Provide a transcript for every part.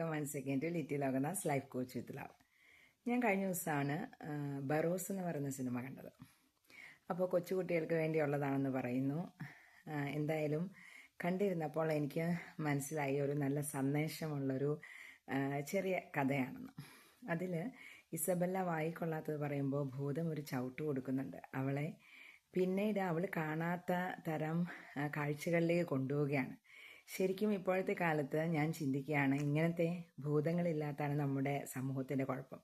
Welcome one second to Litty Lokanath life coach with love ഞാൻ കഴിഞ്ഞ ദിവസമാണ് ബറോസ് എന്ന് പറയുന്ന സിനിമ കണ്ടത്. അപ്പോൾ കൊച്ചുകുട്ടികൾക്ക് വേണ്ടിയുള്ളതാണെന്ന് പറയുന്നു. എന്തായാലും കണ്ടിരുന്നപ്പോൾ എനിക്ക് മനസ്സിലായി ഒരു നല്ല സന്ദേശമുള്ളൊരു ചെറിയ കഥയാണെന്ന്. അതിൽ ഇസബല്ല വായിക്കൊള്ളാത്തത് പറയുമ്പോൾ ഭൂതം ഒരു ചവിട്ട് കൊടുക്കുന്നുണ്ട്. അവളെ പിന്നീട് അവൾ കാണാത്ത തരം കാഴ്ചകളിലേക്ക് കൊണ്ടുപോവുകയാണ്. ശരിക്കും ഇപ്പോഴത്തെ കാലത്ത് ഞാൻ ചിന്തിക്കുകയാണ് ഇങ്ങനത്തെ ഭൂതങ്ങളില്ലാത്താണ് നമ്മുടെ സമൂഹത്തിന്റെ കുഴപ്പം.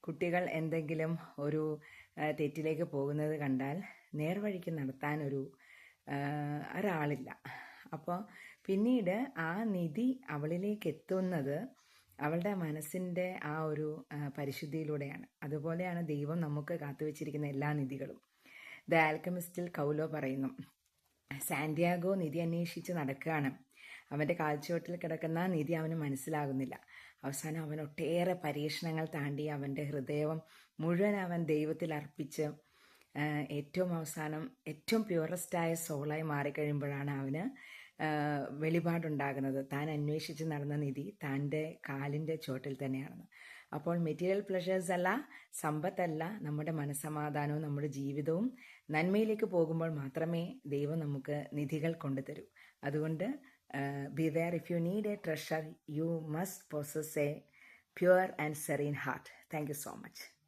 കുട്ടികൾ എന്തെങ്കിലും ഒരു തെറ്റിലേക്ക് പോകുന്നത് കണ്ടാൽ നേർവഴിക്ക് നടത്താൻ ഒരു ഒരാളില്ല. അപ്പോൾ പിന്നീട് ആ നിധി അവളിലേക്ക് എത്തുന്നത് അവളുടെ മനസ്സിന്റെ ആ ഒരു പരിശുദ്ധിയിലൂടെയാണ്. അതുപോലെയാണ് ദൈവം നമുക്ക് കാത്തുവച്ചിരിക്കുന്ന എല്ലാ നിധികളും. ദ ആൽക്കമിസ്റ്റിൽ കൗലോ പറയുന്നു സാന്റിയാഗോ നിധി അന്വേഷിച്ച് നടക്കുകയാണ്. അവന്റെ കാൽച്ചുവട്ടിൽ കിടക്കുന്ന നിധി അവന് മനസ്സിലാകുന്നില്ല. അവസാനം അവൻ ഒട്ടേറെ പരീക്ഷണങ്ങൾ താണ്ടി അവന്റെ ഹൃദയം മുഴുവൻ അവൻ ദൈവത്തിൽ അർപ്പിച്ച് ഏറ്റവും അവസാനം ഏറ്റവും പ്യുവറസ്റ്റായ സോളായി മാറിക്കഴിയുമ്പോഴാണ് അവന് വെളിപാടുണ്ടാകുന്നത്. താൻ അന്വേഷിച്ച് നടന്ന നിധി താന്റെ കാലിന്റെ ചോട്ടിൽ തന്നെയാണെന്ന്. അപ്പോൾ മെറ്റീരിയൽ പ്ലഷേഴ്സ് അല്ല സമ്പത്തല്ല നമ്മുടെ മനസ്സമാധാനവും നമ്മുടെ ജീവിതവും നന്മയിലേക്ക് പോകുമ്പോൾ മാത്രമേ ദൈവം നമുക്ക് നിധികൾ കൊണ്ടുതരൂ. അതുകൊണ്ട് Uh, be there if you need a treasure you must possess a pure and serene heart. Thank you so much.